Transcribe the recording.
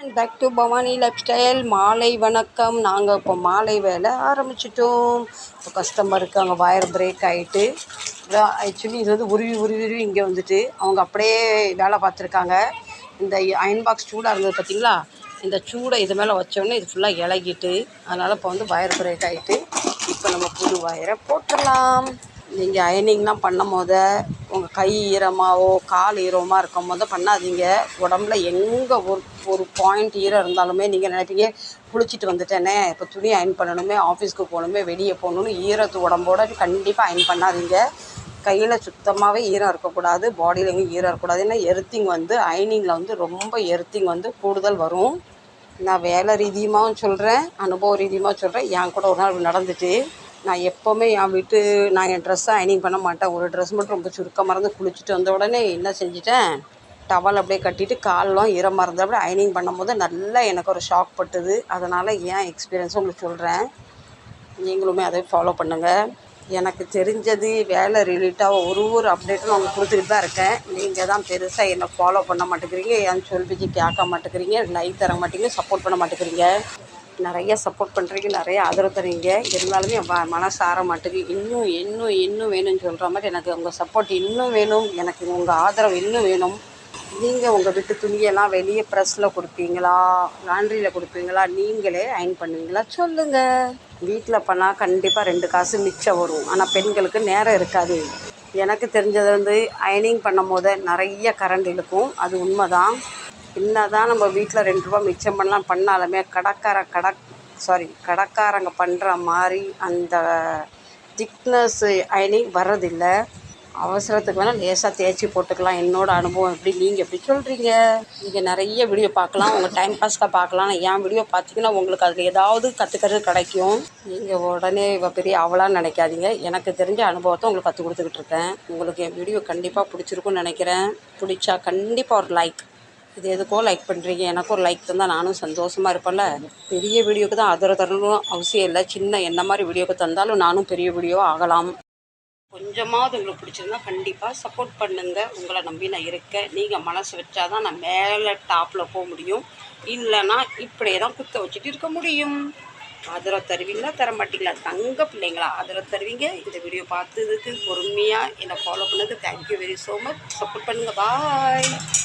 Back to Bhavani life style மாலை வணக்கம். நாங்கள் இப்போ மாலை வேலை ஆரம்பிச்சிட்டோம். இப்போ கஸ்டமருக்கு அங்கே வயர் பிரேக் ஆகிட்டு ஆக்சுவலி இது வந்து உருவி உருவி உருவி இங்கே வந்துட்டு அவங்க அப்படியே வேலை பார்த்துருக்காங்க. இந்த அயன் பாக்ஸ் சூடாக இருந்தது பார்த்தீங்களா இந்த சூடை இது மேலே வச்சோடனே இது ஃபுல்லாக இலகிட்டு அதனால் இப்போ வந்து வயர் பிரேக் ஆகிட்டு இப்போ நம்ம புது வயரை போட்டுடலாம். நீங்கள் அயனிங்லாம் பண்ணும் போது உங்கள் கை ஈரமாகவோ கால் ஈரமாக இருக்கும் போது பண்ணாதீங்க. உடம்புல எங்கே ஒரு ஒரு பாயிண்ட் ஈரம் இருந்தாலுமே நீங்கள் நினைப்பீங்க குளிச்சுட்டு வந்துட்டேனே இப்போ துணி அயன் பண்ணணுமே ஆஃபீஸ்க்கு போகணுமே வெளியே போகணுன்னு ஈரத்து உடம்போட கண்டிப்பாக அயன் பண்ணாதீங்க. கையில் சுத்தமாகவே ஈரம் இருக்கக்கூடாது பாடியில் எங்கேயும் ஈரம் இருக்கக்கூடாது. ஏன்னா எர்த்திங் வந்து அயனிங்கில் வந்து ரொம்ப எர்த்திங் வந்து கூடுதல் வரும். நான் வேலை ரீதியுமாகவும் சொல்கிறேன் அனுபவ ரீதியுமாக சொல்கிறேன் என் கூட ஒரு நாள் நடந்துட்டு நான் எப்போவுமே என் வீட்டு நான் என் ட்ரெஸ்ஸை அயனிங் பண்ண மாட்டேன். ஒரு ட்ரெஸ் மட்டும் ரொம்ப சுருக்க மறந்து குளிச்சுட்டு வந்த உடனே என்ன செஞ்சிட்டேன்? டவல் அப்படியே கட்டிட்டு கால்லாம் ஈரமாக இருந்தால் அப்படியே அயனிங் பண்ணும்போது நல்லா எனக்கு ஒரு ஷாக் பட்டுது. அதனால் ஏன் எக்ஸ்பீரியன்ஸும் உங்களுக்கு சொல்கிறேன் நீங்களுமே அதை ஃபாலோ பண்ணுங்கள் எனக்கு தெரிஞ்சது வேலை ரிலேட்டாக ஒரு ஒரு அப்டேட்டும் நான் கொடுத்துக்கிட்டு தான் இருக்கேன். நீங்கள் தான் பெருசாக என்னை ஃபாலோ பண்ண மாட்டேங்கிறீங்க. என் சொல் பேச்சு கேட்க மாட்டேங்கிறீங்க. லைக் தர மாட்டேங்க. சப்போர்ட் பண்ண மாட்டேங்கிறீங்க. நிறைய சப்போர்ட் பண்ணுறீங்க நிறைய ஆதரவு தரீங்க இருந்தாலுமே என் மனசு ஆற மாட்டேங்குது இன்னும் இன்னும் இன்னும் வேணும்னு சொல்கிற மாதிரி எனக்கு உங்கள் சப்போர்ட் இன்னும் வேணும். எனக்கு உங்கள் ஆதரவு இன்னும் வேணும். நீங்கள் உங்கள் வீட்டு துணியெல்லாம் வெளியே ப்ரெஸ்ஸில் கொடுப்பீங்களா? லாண்ட்ரியில் கொடுப்பீங்களா? நீங்களே அயன் பண்ணுவீங்களா? சொல்லுங்கள் வீட்டில் பண்ணால் கண்டிப்பாக ரெண்டு காசு மிச்சம் வரும். ஆனால் பெண்களுக்கு நேரம் இருக்காது. எனக்கு தெரிஞ்சது வந்து அயனிங் பண்ணும் போது நிறைய கரண்ட் இழுக்கும். அது உண்மை தான் என்ன தான் நம்ம வீட்டில் ரெண்டு ரூபா மிச்சம் பண்ணலாம் பண்ணாலுமே கடைக்கார கடை சாரி கடைக்காரங்க பண்ணுற மாதிரி அந்த திக்னஸ்ஸு அயனிங் வர்றதில்லை. அவசரத்துக்கு வேணால் லேசாக தேய்ச்சி போட்டுக்கலாம். என்னோடய அனுபவம் எப்படி நீங்கள் எப்படி சொல்கிறீங்க நீங்கள் நிறைய வீடியோ பார்க்கலாம். உங்கள் டைம் பாஸ்க்காக பார்க்கலாம். என் வீடியோ பார்த்தீங்கன்னா உங்களுக்கு அதில் ஏதாவது கற்றுக்கிறது கிடைக்கும். நீங்கள் உடனே இவ பெரிய அவலான்னு நினைக்காதீங்க. எனக்கு தெரிஞ்ச அனுபவத்தை உங்களுக்கு கற்றுக் கொடுத்துக்கிட்டு இருக்கேன். உங்களுக்கு என் வீடியோ கண்டிப்பாக பிடிச்சிருக்குன்னு நினைக்கிறேன். பிடிச்சா கண்டிப்பாக ஒரு லைக் இது எதுக்கோ லைக் பண்ணுறீங்க எனக்கும் ஒரு லைக் தந்தால் நானும் சந்தோஷமாக இருப்பேன்ல. பெரிய வீடியோக்கு தான் ஆதரவு தரணும் அவசியம் இல்லை. சின்ன என்ன மாதிரி வீடியோக்கு தந்தாலும் நானும் பெரிய வீடியோ ஆகலாம். கொஞ்சமாவது உங்களுக்கு பிடிச்சிருந்தா கண்டிப்பாக சப்போர்ட் பண்ணுங்கள் உங்களை நம்பி நான் இருக்கேன். நீங்கள் மனசு வச்சாதான் நான் மேலே டாப்பில் போக முடியும். இல்லைன்னா இப்படியே தான் குத்த வச்சுட்டு இருக்க முடியும். ஆதரவு தருவீங்களா? தர மாட்டீங்களா? தங்க பிள்ளைங்களா ஆதரவு தருவீங்க. இந்த வீடியோ பார்த்ததுக்கு பொறுமையாக என்னை ஃபாலோ பண்ணதுக்கு thank you very so much support பண்ணுங்கள் பாய்